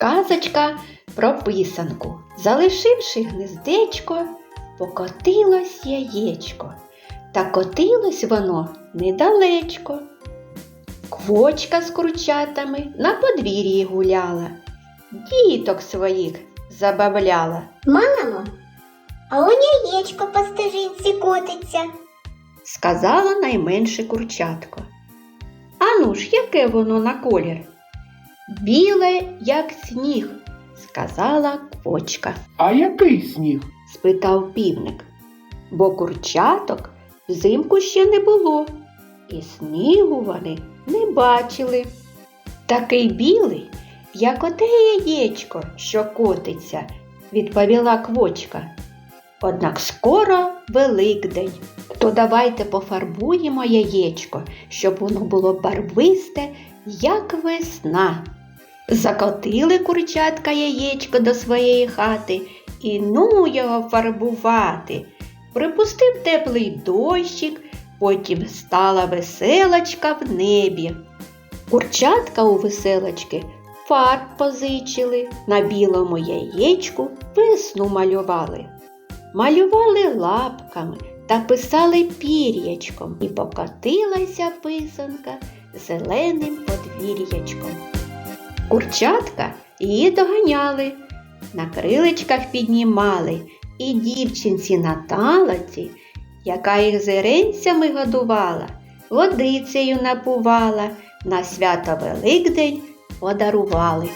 Казочка про писанку. Залишивши гнездечко, покотилось яєчко. Та котилось воно недалечко. Квочка з курчатами на подвір'ї гуляла, діток своїх забавляла. Мамо, а он яєчко по стежинці котиться. сказала найменше курчатко. Ану ж, яке воно на колір? Біле, як сніг, сказала квочка, А який сніг? спитав півник, бо курчаток взимку ще не було, і снігу вони не бачили. Такий білий, як оте яєчко, що котиться, відповіла квочка. Однак скоро Великдень, то давайте пофарбуємо яєчко, щоб воно було барвисте, як весна. Закотили курчатка яєчко до своєї хати і ну його фарбувати. Припустив теплий дощик, потім стала веселочка в небі. Курчатка у веселочки фарб позичили, на білому яєчку весну малювали. Малювали лапками та писали пір'ячком, і покотилася писанка зеленим подвір'ячком. Курчатка її доганяли, на крилечках піднімали, і дівчинці на талаці, яка їх зеренцями годувала, водицею напувала, на свято Великдень подарували.